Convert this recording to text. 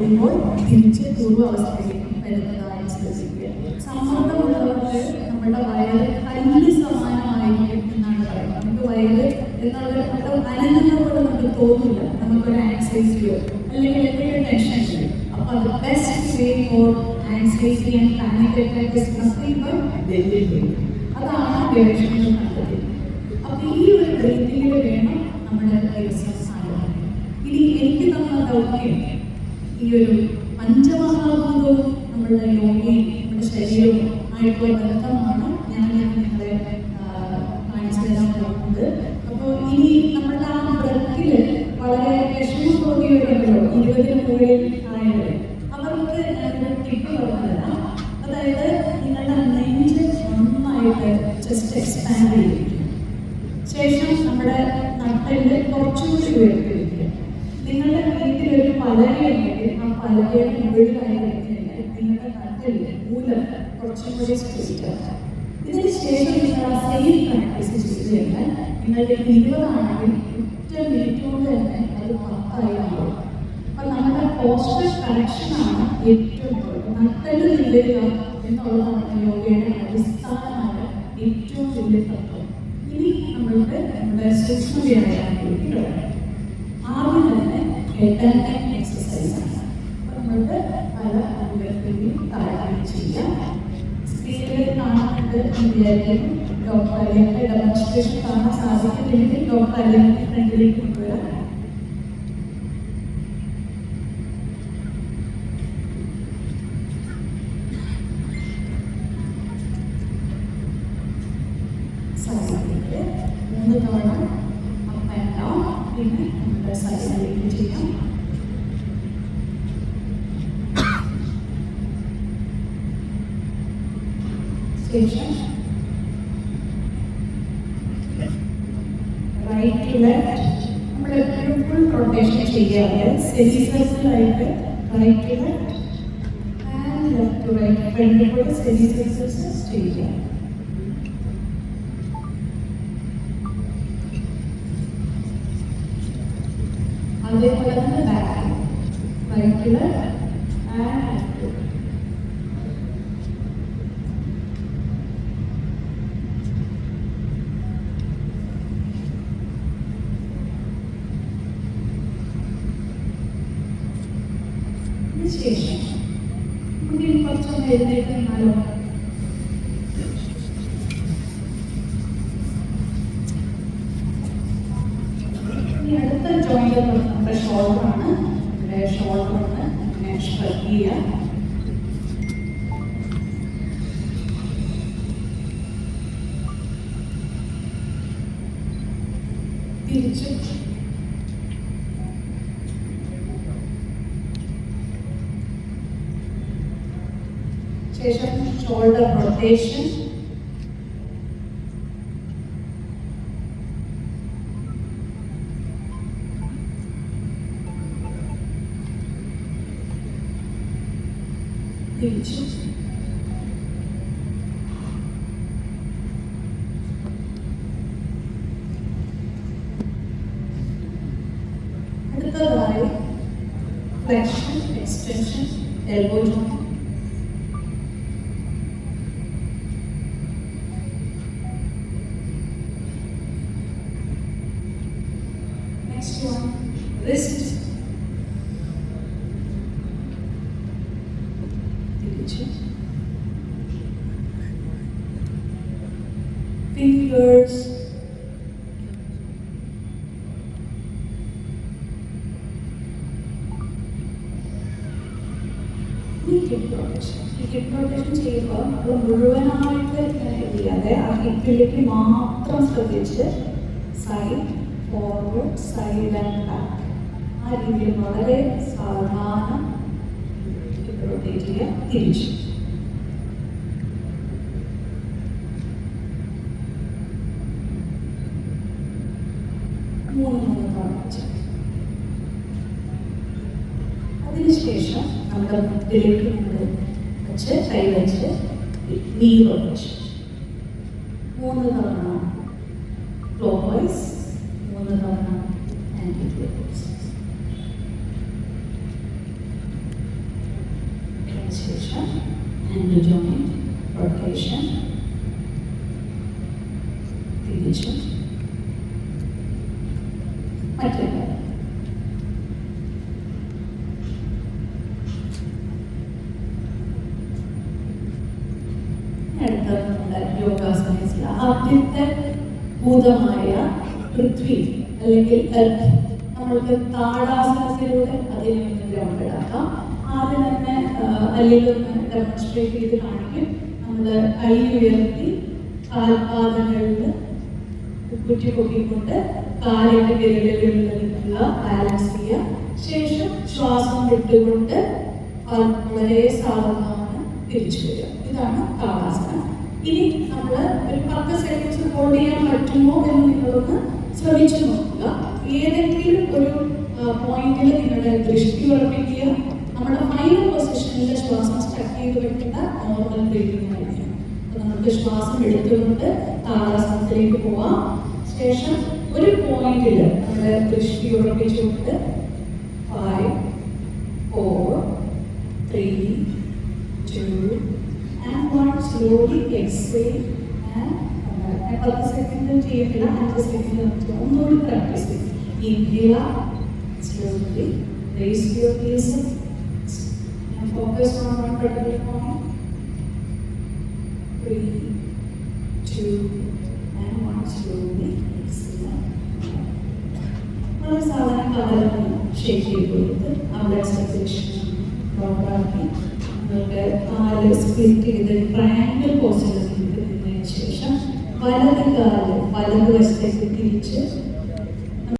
വരുമ്പോൾ തിരിച്ച് പൂർവാവസ്ഥയിലേക്ക് വരുന്നതായി ശ്രദ്ധിക്കുക. സമ്മർദ്ദമുള്ളവർക്ക് നമ്മുടെ വയറ് കല്ല് സമാനമായിരിക്കും എന്നാണ് പറയുന്നത്. നമുക്ക് വയറ് എന്നുള്ളത് നമ്മൾ അനങ്ങുന്ന നമുക്ക് തോന്നില്ല. നമുക്കൊരു ആൻസൈറ്റിയോ അല്ലെങ്കിൽ എന്തെങ്കിലും ടെൻഷൻ വരും അപ്പോൾ അത് best way for anxiety and panic attack അതാണ് ഗവേഷണങ്ങൾ നടത്തിയത് അപ്പോൾ ഈ ഒരു ബ്രീത്തിങ്ങിൽ വേണം നമ്മുടെ ദിവസം ആരംഭിക്കാൻ ഇനി എനിക്ക് തന്ന ദൗത്യം ഈ ഒരു പഞ്ചമഹാഭൂതവും നമ്മളുടെ യോഗയും നമ്മുടെ ശരീരവും ആയിട്ടുള്ള ബന്ധമാണ് ഞാൻ ഞാൻ നിങ്ങളെ കാണിച്ചു തരാൻ പോകുന്നത്. അപ്പോൾ ഇനി നമ്മളുടെ ആ ബ്രത്തിൽ വളരെ വിഷമം തോന്നിയവരുണ്ടല്ലോ ഇരുപതിന് മുകളിൽ ആയവർ അവർക്ക് ഞാനൊരു ടിപ്പ് പറഞ്ഞുതരാം. അതായത് നിങ്ങളുടെ നെഞ്ച് നന്നായിട്ട് ജസ്റ്റ് എക്സ്പാൻഡ് ചെയ്യും ശേഷം നമ്മുടെ നട്ടൽ കുറച്ചുകൂടി ഉയർത്തിയിരിക്കുക നിങ്ങളുടെ ഒരു പലകയുണ്ടെങ്കിൽ ആ പലകയുടെ മുകളിലായി കഴിഞ്ഞാൽ നിങ്ങളുടെ നട്ടൽ മൂലം കുറച്ചും കൂടി സ്ട്രെയിറ്റ് ഇതിന് ശേഷം നിങ്ങൾ ആ സെയിം പ്രാക്ടീസ് ചെയ്ത് കഴിഞ്ഞാൽ നിങ്ങളുടെ ഇരുപതാണെങ്കിൽ ഒറ്റ മിനിറ്റ് കൊണ്ട് തന്നെ അത് പത്തായി മാറും. അപ്പൊ നമ്മുടെ പോസ്റ്റർ കറക്ഷനാണ് ഏറ്റവും കൂടുതൽ നട്ടൽ നില്ലുക എന്നുള്ളതാണ് യോഗയുടെ അടിസ്ഥാനമായ ഏറ്റവും വലിയ തത്വം. ഇനി നമ്മൾക്ക് നമ്മുടെ സൂക്ഷ്മ വ്യായാമത്തിലേക്ക് കിടക്കാം ആദ്യം തന്നെ എട്ടാമത്തെ എക്സസൈസ് ആണ്. നമ്മൾക്ക് പല അംഗത്തിനും താഴെ ചെയ്യാം. സ്ക്രീനിൽ കാണുന്നുണ്ട് വിചാരിക്കുന്നു ഡോക്ടർ അലിയുടെ ഡെമോൺസ്ട്രേഷൻ കാണാൻ സാധിക്കുന്നില്ലെങ്കിൽ ഡോക്ടർ അലിയുടെ ഫ്രണ്ടിലേക്ക് കൊണ്ടുവരാം. നമ്മുടെ സൈഡിലേക്ക് ചെയ്യാം ശേഷം റൈറ്റ് ടു ലെഫ്റ്റ് നമ്മൾ എപ്പോഴും ഫുൾ റൊട്ടേഷൻ ചെയ്യാതെ semi സർക്കിളായിട്ട് right to left and left to right ഫ്രണ്ടിൽ കൂടെ സെമി സർക്കിൾസ് ചെയ്യാം അതേപോലെ തന്നെ back right left and left ശേഷം നമുക്ക് ഇനി കുറച്ചൊന്ന് എഴുന്നേറ്റ് നിന്നാലോ തിരിച്ച് ശേഷം ഷോൾഡർ റൊട്ടേഷൻ തിരിച്ചു the body, flexion, extension, elbow joint. Fingers. ഈ ചെയ്യുമ്പോൾ നമ്മൾ മുഴുവനായിട്ട് ഇല്ലാതെ ആ ഹിറ്റിലേക്ക് മാത്രം ശ്രദ്ധിച്ച് side forward side and back ആ രീതിയിൽ വളരെ സാവധാനം റൊട്ടേറ്റ് തിരിച്ചു. മൂന്ന് അതിനുശേഷം നമ്മുടെ മുട്ടിലേക്ക് നമ്മൾ വെച്ച് കൈ വെച്ച് നീ റൊട്ടേഷൻ മൂന്ന് തവണ ക്ലോക്ക് വൈസ് മൂന്ന് തവണ ആൻറ്റി ക്ലോക്ക് വൈസ് അതിനുശേഷം ആംഗിൾ ജോയിന്റ് റൊട്ടേഷൻ യോഗാസനത്തിൽ ആദ്യത്തെ ഭൂതമായ പൃഥ്വി അല്ലെങ്കിൽ നമ്മൾക്ക് താടാസനത്തിലൂടെ അതിനെ നിന്ന് ഇടാക്കാം. ആദ്യം തന്നെ അല്ലെങ്കിൽ ഒന്ന് ഡെമോൺസ്ട്രേറ്റ് ചെയ്ത് കാണിക്കും. നമ്മൾ കൈ ഉയർത്തി കാൽപാദങ്ങളിൽ കുറ്റി പൊക്കിക്കൊണ്ട് കാലിന്റെ വിരലുകളിൽ നിൽക്കുക ബാലൻസ് ചെയ്യുക. ശേഷം ശ്വാസം വിട്ടുകൊണ്ട് വളരെ സാവധാനം തിരിച്ചു വരിക. ഇതാണ് കാലാസനം ഇനി നമ്മൾ ഒരു പത്ത് സെക്കൻഡ്സ് ഹോൾഡ് ചെയ്യാൻ പറ്റുമോ എന്ന് നിങ്ങളൊന്ന് ശ്രമിച്ചു നോക്കുക. ഏതെങ്കിലും ഒരു പോയിന്റിൽ നിങ്ങളുടെ ദൃഷ്ടി ഉറപ്പിക്കുക. നമ്മുടെ ഫൈനൽ പൊസിഷനിൽ ശ്വാസം സ്റ്റക്ക് ചെയ്ത് വെക്കേണ്ട നോർമൽ ബ്രീതിങ് ആയിരിക്കും നമുക്ക് ശ്വാസം എടുത്തുകൊണ്ട് താളാസനത്തിലേക്ക് പോവാം. ശേഷം ഒരു പോയിന്റിൽ നമ്മുടെ ദൃഷ്ടി ഉറപ്പിച്ചുകൊണ്ട് five four three two and one slowly exhale and പത്ത് സെക്കൻഡ് ചെയ്യത്തില്ല. അഞ്ച് സെക്കൻഡ് ഒന്നുകൂടി പ്രാക്ടീസ് ചെയ്യും. Inhale slowly raise your and focus on one particular point two, and one. Slowly exhale. വളരെ സാധാരണ കാലം ഷേക്ക് ചെയ്ത് കൊടുത്ത് അവിടെ സെക്ഷൻ പ്രോപ്പറാക്കി നിങ്ങൾക്ക് കാൽ സ്പ്ലിറ്റ് ചെയ്ത് ട്രയാങ്കിൾ പോസ്റ്റിൽ നിന്നതിന് ശേഷം വലത് കാൽ വലത് വശത്തേക്ക് തിരിച്ച്